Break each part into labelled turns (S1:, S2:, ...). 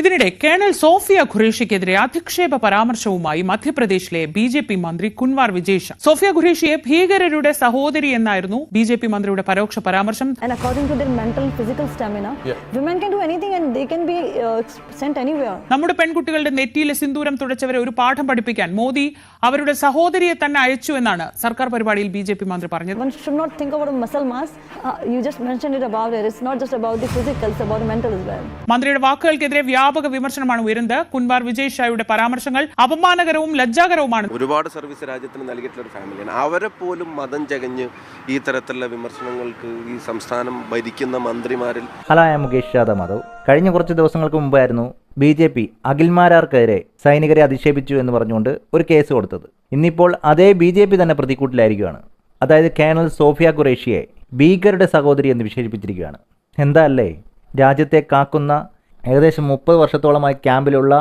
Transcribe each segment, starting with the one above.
S1: ഇതിനിടെ colonel Sophia ഖുറേഷിക്കെതിരെ അധിക്ഷേപ പരാമർശവുമായി മധ്യപ്രദേശിലെ B J P മന്ത്രി കുൻവാർ വിജേഷ്. സോഫിയ ഖുറേഷിയെ ഭീകരരുടെ സഹോദരി എന്നായിരുന്നു ബി ജെ പി മന്ത്രിയുടെ പരോക്ഷ പരാമർശം.
S2: Uh,
S1: നമ്മുടെ പെൺകുട്ടികളുടെ നെറ്റിയിലെ സിന്ദൂരം തുടച്ചവരെ ഒരു പാഠം പഠിപ്പിക്കാൻ മോദി അവരുടെ സഹോദരിയെ തന്നെ അയച്ചു എന്നാണ് സർക്കാർ പരിപാടിയിൽ ബി ജെ പി മന്ത്രി പറഞ്ഞത്.
S2: Uh,
S1: മന്ത്രിയുടെ വാക്കുകൾക്കെതിരെ വ്യാപക വിമർശനമാണ് ഉയരുന്നത്. കുൻവാർ വിജയ് ഷായുടെ പരാമർശങ്ങൾ അപമാനകരവും ലജ്ജാകരവുമാണ്.
S3: ഒരുപാട് സർവീസ് രാജ്യത്തിന് നൽകിയിട്ടുള്ള ഒരു ഫാമിലിയാണ് അവരെ പോലും മതം ചകഞ്ഞ് ഈ തരത്തിലുള്ള വിമർശനങ്ങൾക്ക് ഈ സംസ്ഥാനം ഭരിക്കുന്ന മന്ത്രിമാരിൽ
S4: ഹലോ ഐ മുകേഷ് യാദവ് മാധവ്. കഴിഞ്ഞ കുറച്ച് ദിവസങ്ങൾക്ക് മുമ്പായിരുന്നു ബി ജെ പി അഖിൽമാരാർക്കെതിരെ സൈനികരെ അധിക്ഷേപിച്ചു എന്ന് പറഞ്ഞുകൊണ്ട് ഒരു കേസ് കൊടുത്തത്. ഇന്നിപ്പോൾ അതേ ബി ജെ പി തന്നെ പ്രതിക്കൂട്ടിലായിരിക്കുകയാണ്. അതായത് കേണൽ സോഫിയ ഖുറേഷിയെ ഭീകരുടെ സഹോദരി എന്ന് വിശേഷിപ്പിച്ചിരിക്കുകയാണ്. എന്താ അല്ലേ? രാജ്യത്തെ കാക്കുന്ന ഏകദേശം മുപ്പത് വർഷത്തോളമായി ക്യാമ്പിലുള്ള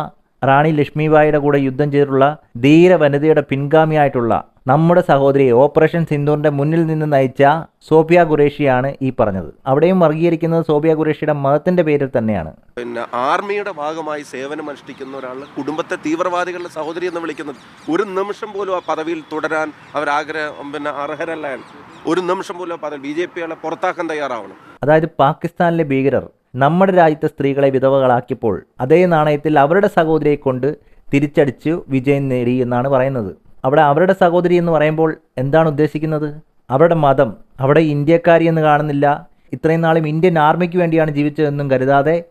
S4: റാണി ലക്ഷ്മിബായിയുടെ കൂടെ യുദ്ധം ചെയ്തിട്ടുള്ള ധീര വനിതയുടെ പിൻഗാമിയായിട്ടുള്ള നമ്മുടെ സഹോദരി ഓപ്പറേഷൻ സിന്ദൂറിന്റെ മുന്നിൽ നിന്ന് നയിച്ച സോഫിയ ഖുറേഷിയാണ് ഈ പറഞ്ഞത്. അവിടെയും വർഗീകരിക്കുന്നത് സോഫിയ ഖുറേഷിയുടെ മതത്തിന്റെ പേരിൽ തന്നെയാണ്.
S3: പിന്നെ ആർമിയുടെ ഭാഗമായി സേവനം അനുഷ്ഠിക്കുന്ന ഒരാൾ കുടുംബത്തെ തീവ്രവാദികളുടെ സഹോദരി എന്ന് വിളിക്കുന്നത്. ഒരു നിമിഷം പോലും ആ പദവിയിൽ തുടരാൻ അവർ ആഗ്രഹം പിന്നെ അർഹരല്ല. ഒരു നിമിഷം പോലും ആ പദവി ബി ജെ പികളെ പുറത്താക്കാൻ തയ്യാറാവണം.
S4: അതായത് പാകിസ്ഥാനിലെ ഭീകരർ നമ്മുടെ രാജ്യത്തെ സ്ത്രീകളെ വിധവകളാക്കിയപ്പോൾ അതേ നാണയത്തിൽ അവരുടെ സഹോദരിയെ കൊണ്ട് തിരിച്ചടിച്ച് വിജയം നേടി എന്നാണ് പറയുന്നത്. അവിടെ അവരുടെ സഹോദരി എന്ന് പറയുമ്പോൾ എന്താണ് ഉദ്ദേശിക്കുന്നത്? അവരുടെ മതം അവിടെ ഇന്ത്യക്കാരി എന്ന് കാണുന്നില്ല. ഇത്രയും നാളും ഇന്ത്യൻ ആർമിക്ക് വേണ്ടിയാണ് ജീവിച്ചതെന്നും കരുതാതെ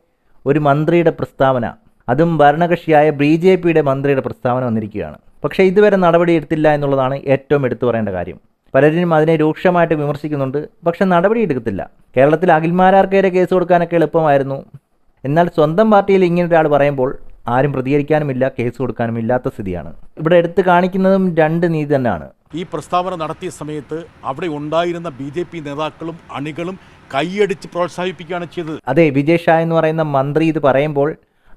S4: ഒരു മന്ത്രിയുടെ പ്രസ്താവന അതും ഭരണകക്ഷിയായ ബി ജെ പിയുടെ മന്ത്രിയുടെ പ്രസ്താവന വന്നിരിക്കുകയാണ്. പക്ഷേ ഇതുവരെ നടപടിയെടുത്തില്ല എന്നുള്ളതാണ് ഏറ്റവും എടുത്തു പറയേണ്ട കാര്യം. പലരും അതിനെ രൂക്ഷമായിട്ട് വിമർശിക്കുന്നുണ്ട്. പക്ഷെ നടപടി എടുക്കത്തില്ല. കേരളത്തിൽ അഖിൽമാരാർക്കേരെ കേസ് കൊടുക്കാനൊക്കെ എളുപ്പമായിരുന്നു. എന്നാൽ സ്വന്തം പാർട്ടിയിൽ ഇങ്ങനൊരാൾ പറയുമ്പോൾ ആരും പ്രതികരിക്കാനുമില്ല കേസ് കൊടുക്കാനും ഇല്ലാത്ത സ്ഥിതിയാണ്. ഇവിടെ എടുത്തു കാണിക്കുന്നതും രണ്ട് നീതി തന്നെയാണ്.
S5: ഈ പ്രസ്താവന നടത്തിയ സമയത്ത് അവിടെ ഉണ്ടായിരുന്ന ബി ജെ പി നേതാക്കളും അണികളും കൈയടിച്ച് പ്രോത്സാഹിപ്പിക്കുകയാണ് ചെയ്തത്.
S4: അതെ വിജയ് ഷാ എന്ന് പറയുന്ന മന്ത്രി ഇത് പറയുമ്പോൾ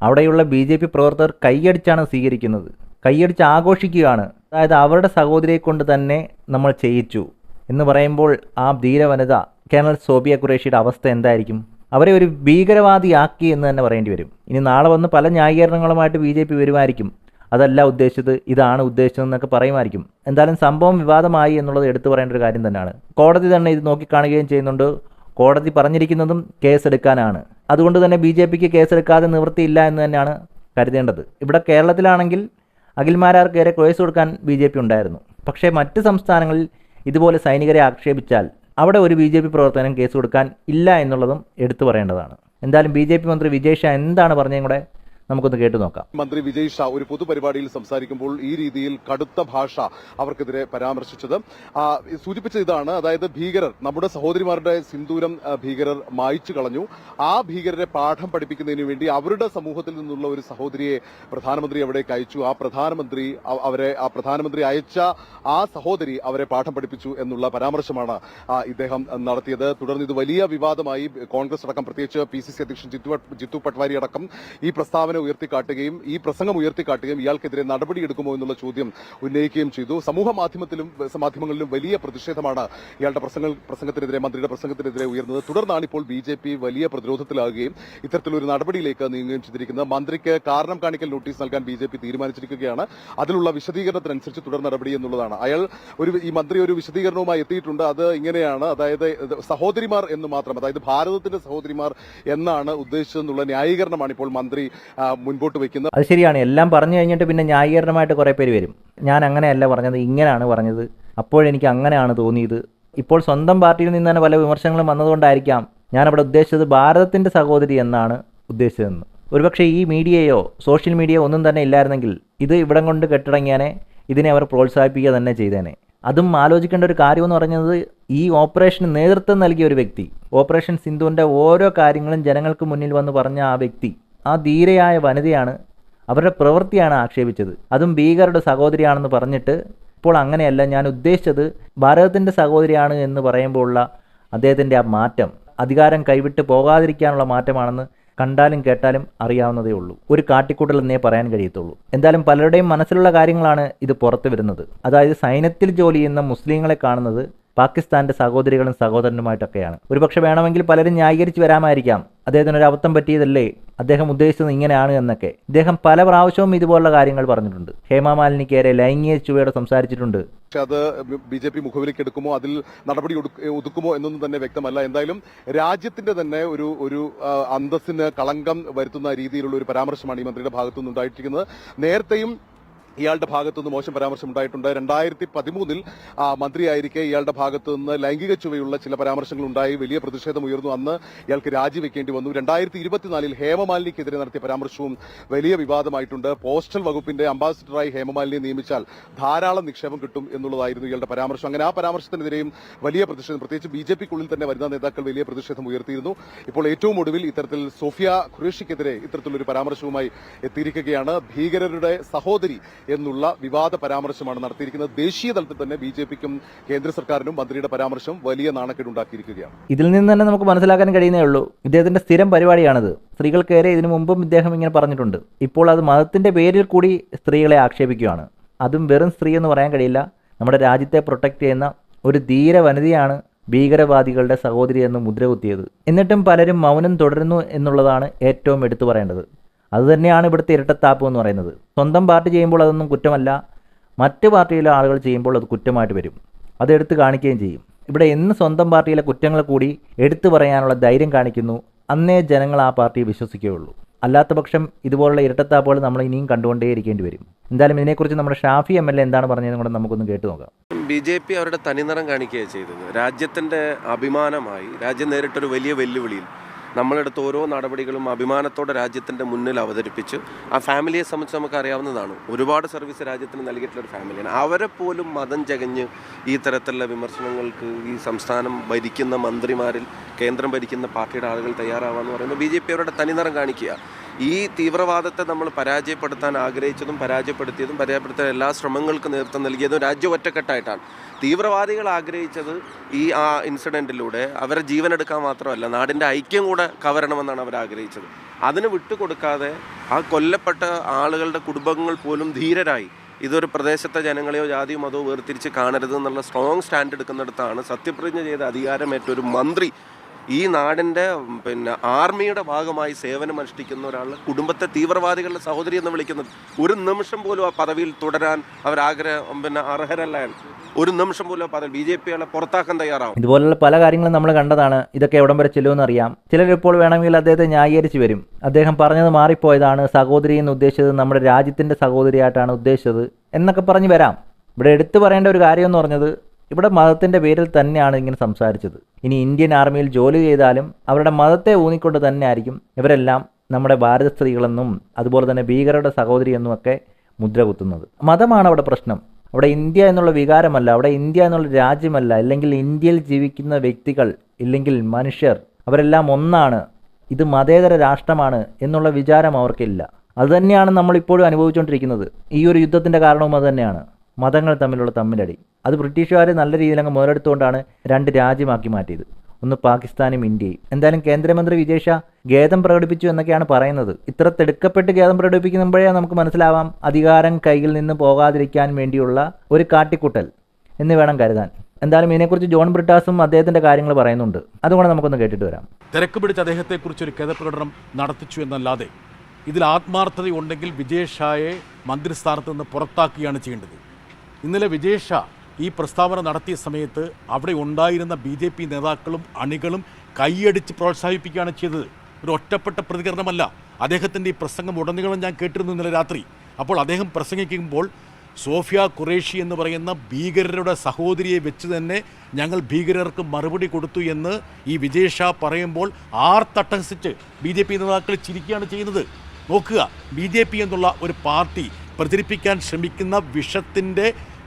S4: അവിടെയുള്ള ബി ജെ പി പ്രവർത്തകർ കൈയടിച്ചാണ് സ്വീകരിക്കുന്നത്. കൈയടിച്ച് ആഘോഷിക്കുകയാണ്. അതായത് അവരുടെ സഹോദരിയെ കൊണ്ട് തന്നെ നമ്മൾ ചെയ്യിച്ചു. എന്ന് പറയുമ്പോൾ ആ ധീര വനിത കേണൽ സോബിയ ഖുറേഷിയുടെ അവസ്ഥ എന്തായിരിക്കും? അവരെ ഒരു ഭീകരവാദിയാക്കി എന്ന് തന്നെ പറയേണ്ടി വരും. ഇനി നാളെ വന്ന് പല ന്യായീകരണങ്ങളുമായിട്ട് ബി ജെ പി വരുമായിരിക്കും. അതല്ല ഉദ്ദേശിച്ചത് ഇതാണ് ഉദ്ദേശിച്ചതെന്നൊക്കെ പറയുമായിരിക്കും. എന്തായാലും സംഭവം വിവാദമായി എന്നുള്ളത് എടുത്തു പറയേണ്ട ഒരു കാര്യം തന്നെയാണ്. കോടതി തന്നെ ഇത് നോക്കിക്കാണുകയും ചെയ്യുന്നുണ്ട്. കോടതി പറഞ്ഞിരിക്കുന്നതും കേസെടുക്കാനാണ്. അതുകൊണ്ട് തന്നെ ബി ജെ പിക്ക് കേസെടുക്കാതെ നിവൃത്തിയില്ല എന്ന് തന്നെയാണ് കരുതേണ്ടത്. ഇവിടെ കേരളത്തിലാണെങ്കിൽ അഖിൽമാരാർക്കേറെ കേസ് കൊടുക്കാൻ ബി ജെ പി ഉണ്ടായിരുന്നു. പക്ഷേ മറ്റ് സംസ്ഥാനങ്ങളിൽ ഇതുപോലെ സൈനികരെ ആക്ഷേപിച്ചാൽ അവിടെ ഒരു ബി ജെ പി പ്രവർത്തനം കേസ് കൊടുക്കാൻ ഇല്ല എന്നുള്ളതും എടുത്തു പറയേണ്ടതാണ്. എന്തായാലും ബി ജെ പി മന്ത്രി വിജയ് ഷാ എന്താണ് പറഞ്ഞതും കൂടെ? നമുക്കൊന്ന് കേട്ടു നോക്കാം.
S6: മന്ത്രി വിജയ് ഷാ ഒരു പൊതുപരിപാടിയിൽ സംസാരിക്കുമ്പോൾ ഈ രീതിയിൽ കടുത്ത ഭാഷ അവർക്കെതിരെ പരാമർശിച്ചത്. സൂചിപ്പിച്ച ഇതാണ് അതായത് ഭീകരർ നമ്മുടെ സഹോദരിമാരുടെ സിന്ദൂരം ഭീകരർ മായിച്ചു കളഞ്ഞു. ആ ഭീകരരെ പാഠം പഠിപ്പിക്കുന്നതിന് വേണ്ടി അവരുടെ സമൂഹത്തിൽ നിന്നുള്ള ഒരു സഹോദരിയെ പ്രധാനമന്ത്രി അവിടേക്ക് അയച്ചു. ആ പ്രധാനമന്ത്രി അവരെ ആ പ്രധാനമന്ത്രി അയച്ച ആ സഹോദരി അവരെ പാഠം പഠിപ്പിച്ചു എന്നുള്ള പരാമർശമാണ് ഇദ്ദേഹം നടത്തിയത്. തുടർന്ന് ഇത് വലിയ വിവാദമായി കോൺഗ്രസ് അടക്കം പ്രത്യേകിച്ച് പി സി സി അധ്യക്ഷൻ ജിത്തു ജിത്തു പട്വാരി അടക്കം ഈ പ്രസ്താവന ഉയർത്തിക്കാട്ടുകയും ഈ പ്രസംഗം ഉയർത്തിക്കാട്ടുകയും ഇയാൾക്കെതിരെ നടപടിയെടുക്കുമോ എന്നുള്ള ചോദ്യം ഉന്നയിക്കുകയും ചെയ്തു. സമൂഹ മാധ്യമത്തിലും മാധ്യമങ്ങളിലും വലിയ പ്രതിഷേധമാണ് ഇയാളുടെ പ്രസംഗ പ്രസംഗത്തിനെതിരെ മന്ത്രിയുടെ പ്രസംഗത്തിനെതിരെ ഉയർന്നത്. തുടർന്നാണ് ഇപ്പോൾ ബി ജെ പി വലിയ പ്രതിരോധത്തിലാകുകയും ഇത്തരത്തിലൊരു നടപടിയിലേക്ക് നീങ്ങുകയും ചെയ്തിരിക്കുന്നത്. മന്ത്രിക്ക് കാരണം കാണിക്കൽ നോട്ടീസ് നൽകാൻ ബി തീരുമാനിച്ചിരിക്കുകയാണ്. അതിലുള്ള വിശദീകരണത്തിനനുസരിച്ച് തുടർ നടപടി എന്നുള്ളതാണ്. അയാൾ ഒരു ഈ മന്ത്രി ഒരു വിശദീകരണവുമായി എത്തിയിട്ടുണ്ട്. അത് ഇങ്ങനെയാണ്. അതായത് സഹോദരിമാർ എന്ന് മാത്രം അതായത് ഭാരതത്തിന്റെ സഹോദരിമാർ എന്നാണ് ഉദ്ദേശിച്ചതെന്നുള്ള ന്യായീകരണമാണ് ഇപ്പോൾ മന്ത്രി മുൻപോട്ട് വയ്ക്കുന്നത്
S4: അത് ശരിയാണ്. എല്ലാം പറഞ്ഞു കഴിഞ്ഞിട്ട് പിന്നെ ന്യായീകരണമായിട്ട് കുറേ പേര് വരും. ഞാൻ അങ്ങനെയല്ല പറഞ്ഞത് ഇങ്ങനെയാണ് പറഞ്ഞത്. അപ്പോഴെനിക്ക് അങ്ങനെയാണ് തോന്നിയത്. ഇപ്പോൾ സ്വന്തം പാർട്ടിയിൽ നിന്ന് തന്നെ പല വിമർശനങ്ങളും വന്നതുകൊണ്ടായിരിക്കാം ഞാനവിടെ ഉദ്ദേശിച്ചത് ഭാരതത്തിന്റെ സഹോദരി എന്നാണ് ഉദ്ദേശിച്ചതെന്ന്. ഒരുപക്ഷെ ഈ മീഡിയയോ സോഷ്യൽ മീഡിയയോ ഒന്നും തന്നെ ഇല്ലായിരുന്നെങ്കിൽ ഇത് ഇവിടം കൊണ്ട് കെട്ടിടങ്ങിയാനെ ഇതിനെ അവർ പ്രോത്സാഹിപ്പിക്കുക തന്നെ ചെയ്തേനെ. അതും ആലോചിക്കേണ്ട ഒരു കാര്യമെന്ന് പറഞ്ഞത് ഈ ഓപ്പറേഷന് നേതൃത്വം നൽകിയ ഒരു വ്യക്തി ഓപ്പറേഷൻ സിന്ധുവിന്റെ ഓരോ കാര്യങ്ങളും ജനങ്ങൾക്ക് മുന്നിൽ വന്ന് പറഞ്ഞ ആ വ്യക്തി ആ ധീരയായ വനിതയാണ് അവരുടെ പ്രവൃത്തിയാണ് ആക്ഷേപിച്ചത്. അതും ഭീകരുടെ സഹോദരിയാണെന്ന് പറഞ്ഞിട്ട് ഇപ്പോൾ അങ്ങനെയല്ല ഞാൻ ഉദ്ദേശിച്ചത് ഭാരതത്തിന്റെ സഹോദരിയാണ് എന്ന് പറയുമ്പോഴുള്ള അദ്ദേഹത്തിന്റെ ആ മാറ്റം. അധികാരം കൈവിട്ട് പോകാതിരിക്കാനുള്ള മാറ്റമാണെന്ന് കണ്ടാലും കേട്ടാലും അറിയാവുന്നതേ ഉള്ളൂ. ഒരു കാട്ടിക്കൂട്ടൽ എന്നേ പറയാൻ കഴിയത്തുള്ളൂ. എന്തായാലും പലരുടെയും മനസ്സിലുള്ള കാര്യങ്ങളാണ് ഇത് പുറത്തു വരുന്നത്. അതായത് സൈന്യത്തിൽ ജോലി ചെയ്യുന്ന മുസ്ലിങ്ങളെ കാണുന്നത് പാകിസ്ഥാന്റെ സഹോദരികളും സഹോദരനുമായിട്ടൊക്കെയാണ്. ഒരുപക്ഷെ വേണമെങ്കിൽ പലരും ന്യായീകരിച്ച് വരാമായിരിക്കാം. അദ്ദേഹത്തിന് ഒരു അബദ്ധം പറ്റിയതല്ലേ? അദ്ദേഹം ഉദ്ദേശിച്ചത് ഇങ്ങനെയാണ് എന്നൊക്കെ. ഇദ്ദേഹം പല പ്രാവശ്യവും ഇതുപോലുള്ള കാര്യങ്ങൾ പറഞ്ഞിട്ടുണ്ട്. ഹേമ മാലിനിക്കേരെ ലൈംഗിക ചുവയോടെ സംസാരിച്ചിട്ടുണ്ട്.
S6: പക്ഷെ അത് ബി ജെ പി മുഖവിലേക്ക് എടുക്കുമോ? അതിൽ നടപടി ഒതുക്കുമോ എന്നൊന്നും തന്നെ വ്യക്തമല്ല. എന്തായാലും രാജ്യത്തിന്റെ തന്നെ ഒരു ഒരു അന്തസ്സിന് കളങ്കം വരുത്തുന്ന രീതിയിലുള്ള ഒരു പരാമർശമാണ് ഈ മന്ത്രിയുടെ ഭാഗത്തുനിന്ന് ഉണ്ടായിട്ടിരിക്കുന്നത് നേരത്തെയും ഇയാളുടെ ഭാഗത്തുനിന്ന് മോശം പരാമർശം ഉണ്ടായിട്ടുണ്ട് രണ്ടായിരത്തി പതിമൂന്നിൽ മന്ത്രിയായിരിക്കെ ഇയാളുടെ ഭാഗത്തുനിന്ന് ലൈംഗിക ചുവയുള്ള ചില പരാമർശങ്ങൾ ഉണ്ടായി വലിയ പ്രതിഷേധം ഉയർന്നു അന്ന് ഇയാൾക്ക് രാജിവെക്കേണ്ടി വന്നു. രണ്ടായിരത്തി ഇരുപത്തിനാലിൽ ഹേമമാലിനിക്കെതിരെ നടത്തിയ പരാമർശവും വലിയ വിവാദമായിട്ടുണ്ട്. പോസ്റ്റൽ വകുപ്പിന്റെ അംബാസിഡറായി ഹേമമാലിനിയെ നിയമിച്ചാൽ ധാരാളം നിക്ഷേപം കിട്ടും എന്നുള്ളതായിരുന്നു ഇയാളുടെ പരാമർശം. അങ്ങനെ ആ പരാമർശത്തിനെതിരെയും വലിയ പ്രതിഷേധം പ്രത്യേകിച്ച് ബി ജെ പിക്കുള്ളിൽ തന്നെ വരുന്ന നേതാക്കൾ വലിയ പ്രതിഷേധം ഉയർത്തിയിരുന്നു. ഇപ്പോൾ ഏറ്റവും ഒടുവിൽ ഇത്തരത്തിൽ സോഫിയ ഖുറേഷിക്കെതിരെ ഇത്തരത്തിലൊരു പരാമർശവുമായി എത്തിയിരിക്കുകയാണ്. ഭീകരരുടെ സഹോദരി എന്നുള്ള വിവാദ പരാമർശമാണ് നടത്തിയിരിക്കുന്നത്. ദേശീയ തലത്തിൽ തന്നെ ബി ജെ പിക്കും കേന്ദ്ര സർക്കാരിനും മന്ത്രിയുടെ പരാമർശം വലിയ നാണക്കേടുണ്ടാക്കിയിരിക്കുകയാണ്.
S4: ഇതിൽ നിന്ന് തന്നെ നമുക്ക് മനസ്സിലാക്കാൻ കഴിയുന്നേ ഉള്ളൂ. ഇദ്ദേഹത്തിന്റെ സ്ഥിരം പരിപാടിയാണിത്. സ്ത്രീകൾക്കേറെ ഇതിനു മുമ്പും ഇദ്ദേഹം ഇങ്ങനെ പറഞ്ഞിട്ടുണ്ട്. ഇപ്പോൾ അത് മതത്തിന്റെ പേരിൽ കൂടി സ്ത്രീകളെ ആക്ഷേപിക്കുകയാണ്. അതും വെറും സ്ത്രീ എന്ന് പറയാൻ കഴിയില്ല. നമ്മുടെ രാജ്യത്തെ പ്രൊട്ടക്ട് ചെയ്യുന്ന ഒരു ധീര വനിതയാണ് ഭീകരവാദികളുടെ സഹോദരി എന്ന് മുദ്രകുത്തിയത്. എന്നിട്ടും പലരും മൗനം തുടരുന്നു എന്നുള്ളതാണ് ഏറ്റവും എടുത്തു പറയേണ്ടത്. അതുതന്നെയാണ് ഇവിടുത്തെ ഇരട്ടത്താപ്പ് എന്ന് പറയുന്നത്. സ്വന്തം പാർട്ടി ചെയ്യുമ്പോൾ അതൊന്നും കുറ്റമല്ല. മറ്റ് പാർട്ടിയിലെ ആളുകൾ ചെയ്യുമ്പോൾ അത് കുറ്റമായിട്ട് വരും. അത് എടുത്തു കാണിക്കുകയും ചെയ്യും. ഇവിടെ എന്ന് സ്വന്തം പാർട്ടിയിലെ കുറ്റങ്ങൾ കൂടി എടുത്തു പറയാനുള്ള ധൈര്യം കാണിക്കുന്നു. അന്നേ ജനങ്ങൾ ആ പാർട്ടിയെ വിശ്വസിക്കുകയുള്ളൂ. അല്ലാത്ത പക്ഷം ഇതുപോലുള്ള ഇരട്ടത്താപ്പുകൾ നമ്മൾ ഇനിയും കണ്ടുകൊണ്ടേയിരിക്കേണ്ടി വരും. എന്തായാലും ഇതിനെക്കുറിച്ച് നമ്മുടെ ഷാഫി എം എൽ എ എന്താണ് പറഞ്ഞതെന്ന് കൂടെ നമുക്കൊന്ന് കേട്ടു നോക്കാം.
S3: ബി ജെ പി അവരുടെ തനിനിറം കാണിക്കുകയാണ് ചെയ്തത്. രാജ്യത്തിന്റെ അഭിമാനമായി രാജ്യം നേരിട്ടൊരു വലിയ വെല്ലുവിളിയിൽ നമ്മളെടുത്ത ഓരോ നടപടികളും അഭിമാനത്തോടെ രാജ്യത്തിന്റെ മുന്നിൽ അവതരിപ്പിച്ച് ആ ഫാമിലിയെ സംബന്ധിച്ച് നമുക്ക് അറിയാവുന്നതാണ്. ഒരുപാട് സർവീസ് രാജ്യത്തിന് നൽകിയിട്ടുള്ള ഒരു ഫാമിലിയാണ്. അവരെ പോലും മതം ചകഞ്ഞ് ഈ തരത്തിലുള്ള വിമർശനങ്ങൾക്ക് ഈ സംസ്ഥാനം ഭരിക്കുന്ന മന്ത്രിമാരിൽ കേന്ദ്രം ഭരിക്കുന്ന പാർട്ടിയുടെ ആളുകൾ തയ്യാറാവാന്ന് പറയുമ്പോൾ ബി ജെ പി അവരുടെ തനിനിറം കാണിക്കുക. ഈ തീവ്രവാദത്തെ നമ്മൾ പരാജയപ്പെടുത്താൻ ആഗ്രഹിച്ചതും പരാജയപ്പെടുത്തിയതും പരാജയപ്പെടുത്താൻ എല്ലാ ശ്രമങ്ങൾക്കും നേതൃത്വം നൽകിയതും രാജ്യം ഒറ്റക്കെട്ടായിട്ടാണ്. തീവ്രവാദികൾ ആഗ്രഹിച്ചത് ഈ ആ ഇൻസിഡന്റിലൂടെ അവരെ ജീവനെടുക്കാൻ മാത്രമല്ല നാടിന്റെ ഐക്യം കൂടെ കവരണമെന്നാണ് അവർ ആഗ്രഹിച്ചത്. അതിന് വിട്ടുകൊടുക്കാതെ ആ കൊല്ലപ്പെട്ട ആളുകളുടെ കുടുംബങ്ങൾ പോലും ധീരരായി. ഇതൊരു പ്രദേശത്തെ ജനങ്ങളെയോ ജാതിയോ മതമോ വേർതിരിച്ച് കാണരുത് എന്നുള്ള സ്ട്രോങ് സ്റ്റാൻഡ് എടുക്കുന്നിടത്താണ് സത്യപ്രതിജ്ഞ ചെയ്ത അധികാരമേറ്റ ഒരു മന്ത്രി ഈ നാടിന്റെ പിന്നെ ആർമിയുടെ ഭാഗമായി സേവനം അനുഷ്ഠിക്കുന്ന ഒരാൾ കുടുംബത്തെ തീവ്രവാദികളുടെ സഹോദരി എന്ന് വിളിക്കുന്നത് ഒരു നിമിഷം പോലും ആ പദവിയിൽ തുടരാൻ അവരാഗ്രഹം പിന്നെ അർഹരല്ല ഒരു നിമിഷം പോലും പദവി ബി ജെ പികളെ പുറത്താക്കാൻ തയ്യാറാവും.
S4: ഇതുപോലുള്ള പല കാര്യങ്ങളും നമ്മൾ കണ്ടതാണ്. ഇതൊക്കെ എവിടം വരെ ചെല്ലുമെന്ന് അറിയാം. ചിലരിപ്പോൾ വേണമെങ്കിൽ അദ്ദേഹത്തെ ന്യായീകരിച്ച് വരും. അദ്ദേഹം പറഞ്ഞത് മാറിപ്പോയതാണ്. സഹോദരി എന്ന് ഉദ്ദേശിച്ചത് നമ്മുടെ രാജ്യത്തിന്റെ സഹോദരിയായിട്ടാണ് ഉദ്ദേശിച്ചത് എന്നൊക്കെ പറഞ്ഞ് വരാം. ഇവിടെ എടുത്തു പറയേണ്ട ഒരു കാര്യം എന്ന് പറഞ്ഞത് ഇവിടെ മതത്തിന്റെ പേരിൽ തന്നെയാണ് ഇങ്ങനെ സംസാരിച്ചത്. ഇനി ഇന്ത്യൻ ആർമിയിൽ ജോലി ചെയ്താലും അവരുടെ മതത്തെ ഊന്നിക്കൊണ്ട് തന്നെ ആയിരിക്കും ഇവരെല്ലാം നമ്മുടെ ഭാരത സ്ത്രീകളെന്നും അതുപോലെ തന്നെ ഭീകരരുടെ സഹോദരി എന്നും ഒക്കെ മുദ്ര കുത്തുന്നത്. മതമാണ് അവിടെ പ്രശ്നം. അവിടെ ഇന്ത്യ എന്നുള്ള വികാരമല്ല അവിടെ ഇന്ത്യ എന്നുള്ള രാജ്യമല്ല അല്ലെങ്കിൽ ഇന്ത്യയിൽ ജീവിക്കുന്ന വ്യക്തികൾ ഇല്ലെങ്കിൽ മനുഷ്യർ അവരെല്ലാം ഒന്നാണ്. ഇത് മതേതര രാഷ്ട്രമാണ് എന്നുള്ള വിചാരം അവർക്കില്ല. അതുതന്നെയാണ് നമ്മളിപ്പോഴും അനുഭവിച്ചുകൊണ്ടിരിക്കുന്നത്. ഈ ഒരു യുദ്ധത്തിന്റെ കാരണവും അതുതന്നെയാണ് മതങ്ങൾ തമ്മിലുള്ള തമ്മിലടി. അത് ബ്രിട്ടീഷുകാർ നല്ല രീതിയിൽ അങ്ങ് മുതലെടുത്തുകൊണ്ടാണ് രണ്ട് രാജ്യമാക്കി മാറ്റിയത്. ഒന്ന് പാകിസ്ഥാനും ഇന്ത്യയും. എന്തായാലും കേന്ദ്രമന്ത്രി വിജയ് ഷാ ഖേദം പ്രകടിപ്പിച്ചു എന്നൊക്കെയാണ് പറയുന്നത്. ഇത്ര തിടുക്കപ്പെട്ട് ഖേദം പ്രകടിപ്പിക്കുമ്പോഴേ നമുക്ക് മനസ്സിലാവാം അധികാരം കയ്യിൽ നിന്ന് പോകാതിരിക്കാൻ വേണ്ടിയുള്ള ഒരു കാട്ടിക്കൂട്ടൽ എന്ന് വേണം കരുതാൻ. എന്തായാലും ഇതിനെക്കുറിച്ച് ജോൺ ബ്രിട്ടാസും അദ്ദേഹത്തിന്റെ കാര്യങ്ങൾ പറയുന്നുണ്ട്. അതുകൊണ്ട് നമുക്കൊന്ന് കേട്ടിട്ട് വരാം.
S5: തിരക്ക് പിടിച്ച അദ്ദേഹത്തെക്കുറിച്ച് ഒരു ഖേദപ്രകടനം നടത്തിച്ചു എന്നല്ലാതെ ഇതിൽ ആത്മാർത്ഥതയുണ്ടെങ്കിൽ വിജയ് ഷായെ മന്ത്രിസ്ഥാനത്ത് നിന്ന് പുറത്താക്കുകയാണ് ചെയ്യേണ്ടത്. ഇന്നലെ വിജയ് ഷാ ഈ പ്രസ്താവന നടത്തിയ സമയത്ത് അവിടെ ഉണ്ടായിരുന്ന ബി ജെ പി നേതാക്കളും അണികളും കൈയടിച്ച് പ്രോത്സാഹിപ്പിക്കുകയാണ് ചെയ്തത്. ഒരു ഒറ്റപ്പെട്ട പ്രതികരണമല്ല. അദ്ദേഹത്തിന്റെ ഈ പ്രസംഗം ഉടനീളം ഞാൻ കേട്ടിരുന്നു ഇന്നലെ രാത്രി. അപ്പോൾ അദ്ദേഹം പ്രസംഗിക്കുമ്പോൾ സോഫിയ ഖുറേഷി എന്ന് പറയുന്ന ഭീകരരുടെ സഹോദരിയെ വെച്ച് തന്നെ ഞങ്ങൾ ഭീകരർക്ക് മറുപടി കൊടുത്തു എന്ന് ഈ വിജയ് ഷാ പറയുമ്പോൾ ആർത്തട്ടഹസിച്ച് ബി ജെ പി നേതാക്കൾ ചിരിക്കുകയാണ് ചെയ്യുന്നത്. നോക്കുക ബി ജെ പി എന്നുള്ള ഒരു പാർട്ടി പ്രചരിപ്പിക്കാൻ ശ്രമിക്കുന്ന വിഷത്തിന്റെ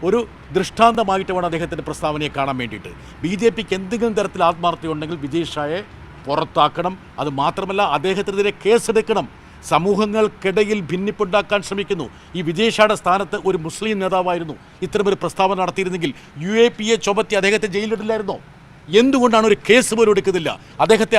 S5: ഒരു ദൃഷ്ടാന്തമായിട്ട് വേണം അദ്ദേഹത്തിന്റെ പ്രസ്താവനയെ കാണാൻ വേണ്ടിയിട്ട്. ബി ജെ പിക്ക് എന്തെങ്കിലും തരത്തിൽ ആത്മാർത്ഥതയുണ്ടെങ്കിൽ വിജയ് ഷായെ പുറത്താക്കണം. അത് മാത്രമല്ല അദ്ദേഹത്തിനെതിരെ കേസെടുക്കണം. സമൂഹങ്ങൾക്കിടയിൽ ഭിന്നിപ്പുണ്ടാക്കാൻ ശ്രമിക്കുന്നു. ഈ വിജയ് സ്ഥാനത്ത് ഒരു മുസ്ലിം നേതാവായിരുന്നു. ഇത്തരമൊരു പ്രസ്താവന നടത്തിയിരുന്നെങ്കിൽ യു എ പി എ ചുമത്തി അദ്ദേഹത്തെ ജയിലിടില്ലായിരുന്നോ എന്തുകൊണ്ടാണ് ഒരു കേസ് പോലും എടുക്കുന്നില്ല? അദ്ദേഹത്തെ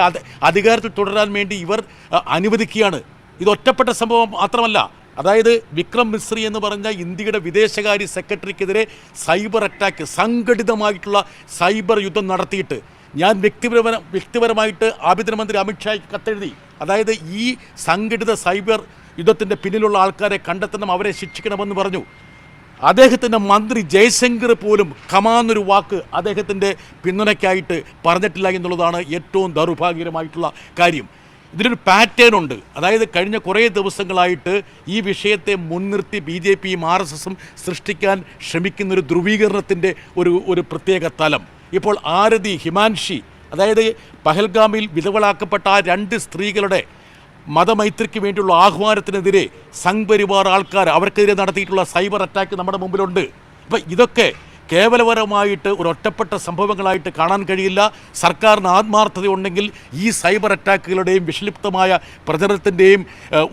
S5: അധികാരത്തിൽ തുടരാൻ വേണ്ടി ഇവർ അനുവദിക്കുകയാണ്. ഇത് ഒറ്റപ്പെട്ട സംഭവം മാത്രമല്ല അതായത് വിക്രം മിശ്രി എന്ന് പറഞ്ഞ ഇന്ത്യയുടെ വിദേശകാര്യ സെക്രട്ടറിക്കെതിരെ സൈബർ അറ്റാക്ക് സംഘടിതമായിട്ടുള്ള സൈബർ യുദ്ധം നടത്തിയിട്ട് ഞാൻ വ്യക്തിപരമ വ്യക്തിപരമായിട്ട് ആഭ്യന്തരമന്ത്രി അമിത്ഷായ്ക്ക് കത്തെഴുതി. അതായത് ഈ സംഘടിത സൈബർ യുദ്ധത്തിന്റെ പിന്നിലുള്ള ആൾക്കാരെ കണ്ടെത്തണം അവരെ ശിക്ഷിക്കണമെന്ന് പറഞ്ഞു. അദ്ദേഹത്തിന്റെ മന്ത്രി ജയശങ്കർ പോലും കമാന്നൊരു വാക്ക് അദ്ദേഹത്തിന്റെ പിന്തുണയ്ക്കായിട്ട് പറഞ്ഞിട്ടില്ല എന്നുള്ളതാണ് ഏറ്റവും ദൗർഭാഗ്യകരമായിട്ടുള്ള കാര്യം. ഇതിനൊരു പാറ്റേൺ ഉണ്ട്. അതായത് കഴിഞ്ഞ കുറേ ദിവസങ്ങളായിട്ട് ഈ വിഷയത്തെ മുൻനിർത്തി ബി ജെ പിയും ആർ എസ് എസും സൃഷ്ടിക്കാൻ ശ്രമിക്കുന്ന ഒരു ധ്രുവീകരണത്തിന്റെ ഒരു ഒരു പ്രത്യേക തലം. ഇപ്പോൾ ആരതി ഹിമാൻഷി അതായത് പഹൽഗാമിൽ വിധവളാക്കപ്പെട്ട ആ രണ്ട് സ്ത്രീകളുടെ മതമൈത്രിക്ക് വേണ്ടിയുള്ള ആഹ്വാനത്തിനെതിരെ സംഘ് പരിവാർ ആൾക്കാർ അവർക്കെതിരെ നടത്തിയിട്ടുള്ള സൈബർ അറ്റാക്ക് നമ്മുടെ മുമ്പിലുണ്ട്. അപ്പം ഇതൊക്കെ കേവലപരമായിട്ട് ഒരു ഒറ്റപ്പെട്ട സംഭവങ്ങളായിട്ട് കാണാൻ കഴിയില്ല. സർക്കാരിന് ആത്മാർത്ഥതയുണ്ടെങ്കിൽ ഈ സൈബർ അറ്റാക്കുകളുടെയും വിഷലിപ്തമായ പ്രചരണത്തിന്റെയും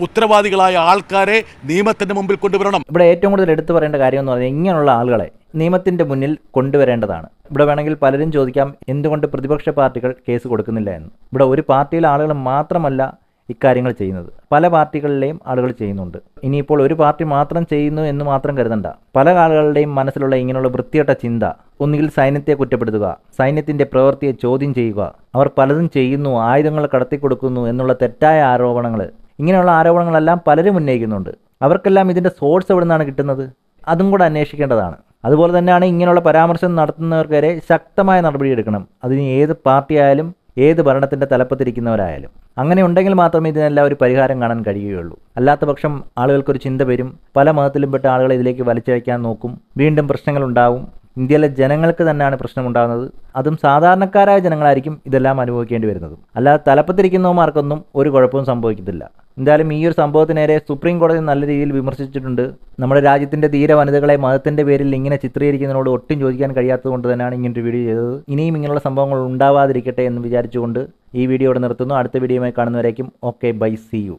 S5: ഉത്തരവാദികളായ ആൾക്കാരെ നിയമത്തിന്റെ മുമ്പിൽ കൊണ്ടുവരണം.
S4: ഇവിടെ ഏറ്റവും കൂടുതൽ എടുത്തു പറയേണ്ട കാര്യം എന്ന് പറഞ്ഞാൽ ഇങ്ങനെയുള്ള ആളുകളെ നിയമത്തിന്റെ മുന്നിൽ കൊണ്ടുവരേണ്ടതാണ്. ഇവിടെ വേണമെങ്കിൽ പലരും ചോദിക്കാം എന്തുകൊണ്ട് പ്രതിപക്ഷ പാർട്ടികൾ കേസ് കൊടുക്കുന്നില്ല എന്ന്. ഇവിടെ ഒരു പാർട്ടിയിലെ ആളുകൾ മാത്രമല്ല ഇക്കാര്യങ്ങൾ ചെയ്യുന്നത്. പല പാർട്ടികളിലെയും ആളുകൾ ചെയ്യുന്നുണ്ട്. ഇനിയിപ്പോൾ ഒരു പാർട്ടി മാത്രം ചെയ്യുന്നു എന്ന് മാത്രം കരുതണ്ട. പല ആളുകളുടെയും മനസ്സിലുള്ള ഇങ്ങനെയുള്ള വൃത്തികെട്ട ചിന്ത ഒന്നുകിൽ സൈന്യത്തെ കുറ്റപ്പെടുത്തുക സൈന്യത്തിന്റെ പ്രവൃത്തിയെ ചോദ്യം ചെയ്യുക അവർ പലതും ചെയ്യുന്നു ആയുധങ്ങൾ കടത്തിക്കൊടുക്കുന്നു എന്നുള്ള തെറ്റായ ആരോപണങ്ങൾ. ഇങ്ങനെയുള്ള ആരോപണങ്ങളെല്ലാം പലരും ഉന്നയിക്കുന്നുണ്ട്. അവർക്കെല്ലാം ഇതിന്റെ സോഴ്സ് എവിടെ നിന്നാണ് കിട്ടുന്നത്? അതും കൂടെ അന്വേഷിക്കേണ്ടതാണ്. അതുപോലെ തന്നെയാണ് ഇങ്ങനെയുള്ള പരാമർശം നടത്തുന്നവർക്കെതിരെ ശക്തമായ നടപടിയെടുക്കണം. അതിന് ഏത് പാർട്ടി ആയാലും ഏത് ഭരണത്തിന്റെ തലപ്പത്തിരിക്കുന്നവരായാലും. അങ്ങനെ ഉണ്ടെങ്കിൽ മാത്രമേ ഇതിനെല്ലാം ഒരു പരിഹാരം കാണാൻ കഴിയുകയുള്ളൂ. അല്ലാത്ത പക്ഷം ആളുകൾക്കൊരു ചിന്ത വരും. പല മതത്തിലും പെട്ട ആളുകളെ ഇതിലേക്ക് വലിച്ചയക്കാൻ നോക്കും. വീണ്ടും പ്രശ്നങ്ങൾ ഉണ്ടാവും ഇന്ത്യയിലെ ജനങ്ങൾക്ക് തന്നെയാണ് പ്രശ്നമുണ്ടാകുന്നത്. അതും സാധാരണക്കാരായ ജനങ്ങളായിരിക്കും ഇതെല്ലാം അനുഭവിക്കേണ്ടി വരുന്നത്. അല്ലാതെ തലപ്പത്തിരിക്കുന്നവന്മാർക്കൊന്നും ഒരു കുഴപ്പവും സംഭവിക്കത്തില്ല. എന്തായാലും ഈ ഒരു സംഭവത്തിനേരെ സുപ്രീം കോടതി നല്ല രീതിയിൽ വിമർശിച്ചിട്ടുണ്ട്. നമ്മുടെ രാജ്യത്തിന്റെ ധീര വനിതകളെ മതത്തിന്റെ പേരിൽ ഇങ്ങനെ ചിത്രീകരിക്കുന്നതിനോട് ഒട്ടും ചോദിക്കാൻ കഴിയാത്തത് കൊണ്ട് തന്നെയാണ് ഇങ്ങനൊരു വീഡിയോ ചെയ്തത്. ഇനിയും ഇങ്ങനെയുള്ള സംഭവങ്ങൾ ഉണ്ടാവാതിരിക്കട്ടെ എന്ന് വിചാരിച്ചുകൊണ്ട് ഈ വീഡിയോ ഇവിടെ നിർത്തുന്നു. അടുത്ത വീഡിയോയുമായി കാണുന്നവരേക്കും. Okay bye see you